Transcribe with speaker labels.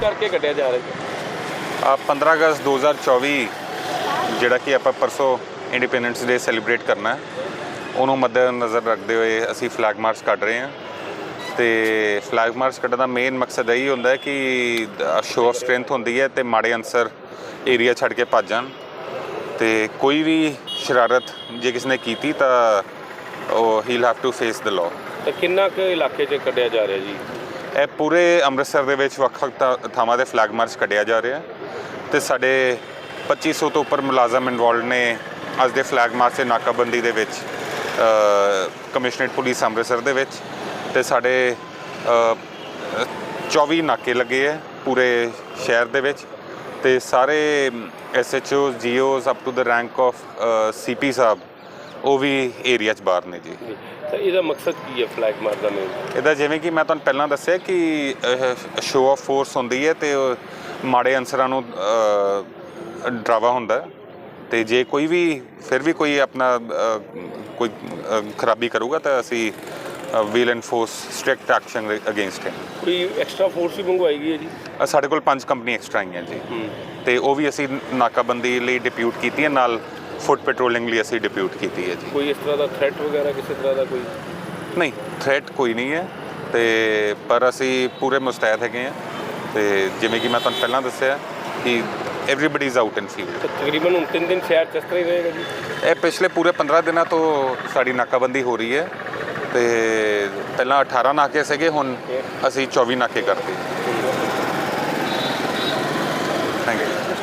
Speaker 1: ਕਰਕੇ ਕੱਢਿਆ ਜਾ ਰਿਹਾ ਜੀ
Speaker 2: ਆ 15 ਅਗਸਤ 2024 ਜਿਹੜਾ ਕਿ ਆਪਾਂ ਪਰਸੋਂ ਇੰਡੀਪੈਂਡੈਂਸ ਡੇ ਸੈਲੀਬ੍ਰੇਟ ਕਰਨਾ ਹੈ ਉਹਨੂੰ ਮੱਦੇਨਜ਼ਰ ਰੱਖਦੇ ਹੋਏ ਅਸੀਂ ਫਲੈਗ ਮਾਰਚ ਕੱਢ ਰਹੇ ਹਾਂ। ਤੇ ਫਲੈਗ ਮਾਰਚ ਕੱਢਣ ਦਾ ਮੇਨ ਮਕਸਦ ਇਹੀ ਹੁੰਦਾ ਹੈ ਕਿ ਸ਼ੋਅ ਆਫ ਸਟਰੈਂਥ ਹੁੰਦੀ ਹੈ ਤੇ ਮਾੜੇ ਅਨਸਰ ਏਰੀਆ ਛੱਡ ਕੇ ਭੱਜ ਜਾਣ। ਤੇ ਕੋਈ ਵੀ ਸ਼ਰਾਰਤ ਜੇ ਕਿਸ ਨੇ ਕੀਤੀ ਤਾਂ ਉਹ ਹੀ have to face the law
Speaker 1: ਤੇ ਕਿੰਨਾ ਕੁ ਇਲਾਕੇ 'ਚ ਕੱਢਿਆ ਜਾ ਰਿਹਾ ਜੀ?
Speaker 2: ਇਹ ਪੂਰੇ ਅੰਮ੍ਰਿਤਸਰ ਦੇ ਵਿੱਚ ਵੱਖ-ਵੱਖ ਥਾ- ਥਾਵਾਂ ਦੇ ਫਲੈਗ ਮਾਰਚ ਕੱਢਿਆ ਜਾ ਰਿਹਾ ਤੇ ਸਾਡੇ 2500 ਤੋਂ ਉੱਪਰ ਮੁਲਾਜ਼ਮ ਇਨਵੋਲਡ ਨੇ ਅੱਜ ਦੇ ਫਲੈਗ ਮਾਰਚ ਤੇ ਨਾਕਾਬੰਦੀ ਦੇ ਵਿੱਚ ਕਮਿਸ਼ਨਰੇਟ ਪੁਲਿਸ ਅੰਮ੍ਰਿਤਸਰ ਦੇ ਵਿੱਚ ਤੇ ਸਾਡੇ ਅ, 24 ਨਾਕੇ ਲੱਗੇ ਹੈ ਪੂਰੇ ਸ਼ਹਿਰ ਦੇ ਵਿੱਚ ਤੇ ਸਾਰੇ SHO GOs up to the rank of CP ਸਾਹਿਬ ਉਹ ਵੀ ਏਰੀਆ 'ਚ ਬਾਹਰ ਨੇ ਜੀ।
Speaker 1: ਤਾਂ ਇਹਦਾ ਮਕਸਦ ਕੀ ਹੈ ਫਲੈਗ ਮਾਰ ਦਾ ਮੇਨ
Speaker 2: ਇਹਦਾ ਜਿਵੇਂ ਕਿ ਮੈਂ ਤੁਹਾਨੂੰ ਪਹਿਲਾਂ ਦੱਸਿਆ ਕਿ ਸ਼ੋਅ ਆਫ ਫੋਰਸ ਹੁੰਦੀ ਹੈ ਤੇ ਮਾੜੇ ਅਨਸਰਾਂ ਨੂੰ ਡਰਾਵਾ ਹੁੰਦਾ ਹੈ। ਤੇ ਜੇ ਕੋਈ ਵੀ ਫਿਰ ਵੀ ਕੋਈ ਆਪਣਾ ਕੋਈ ਖਰਾਬੀ ਕਰੂਗਾ ਤਾਂ ਅਸੀਂ will enforce strict action against him
Speaker 1: ਕੋਈ ਐਕਸਟਰਾ ਫੋਰਸ ਵੀ ਮੰਗਵਾਈ ਗਈ ਹੈ ਜੀ
Speaker 2: ਸਾਡੇ ਕੋਲ ਪੰਜ ਕੰਪਨੀ ਐਕਸਟਰਾ ਆਈਆਂ ਜੀ।
Speaker 1: ਹੂੰ।
Speaker 2: ਤੇ ਉਹ ਵੀ ਅਸੀਂ ਨਾਕਾਬੰਦੀ ਲਈ ਡਿਪਿਊਟ ਕੀਤੀ ਹੈ। ਨਾਲ ਫੁੱਟ ਪੈਟਰੋਲਿੰਗ ਲਈ ਅਸੀਂ ਡਿਪਿਊਟ ਕੀਤੀ ਹੈ ਜੀ।
Speaker 1: ਕੋਈ ਇਸ ਤਰ੍ਹਾਂ ਦਾ ਥ੍ਰੈਟ ਵਗੈਰਾ ਕਿਸੇ ਤਰ੍ਹਾਂ ਦਾ ਕੋਈ?
Speaker 2: ਨਹੀਂ ਥ੍ਰੈਟ ਕੋਈ ਨਹੀਂ ਹੈ ਤੇ ਪਰ ਅਸੀਂ ਪੂਰੇ ਮੁਸਤੈਦ ਹੈਗੇ ਆ ਤੇ ਜਿਵੇਂ ਕਿ ਮੈਂ ਤੁਹਾਨੂੰ ਪਹਿਲਾਂ ਦੱਸਿਆ ਕਿ everybody is out in field
Speaker 1: ਤਕਰੀਬਨ ਹੁਣ 3 ਦਿਨ ਸ਼ਹਿਰ ਕਿਸ ਤਰ੍ਹਾਂ ਹੀ ਰਹੇਗਾ ਜੀ?
Speaker 2: ਇਹ ਪਿਛਲੇ ਪੂਰੇ 15 ਦਿਨਾਂ ਤੋਂ ਸਾਡੀ ਨਾਕਾਬੰਦੀ ਹੋ ਰਹੀ ਹੈ ਤੇ ਪਹਿਲਾਂ 18 ਨਾਕੇ ਸੀਗੇ ਹੁਣ ਅਸੀਂ 24 ਨਾਕੇ ਕਰਤੇ ਥੈਂਕ ਯੂ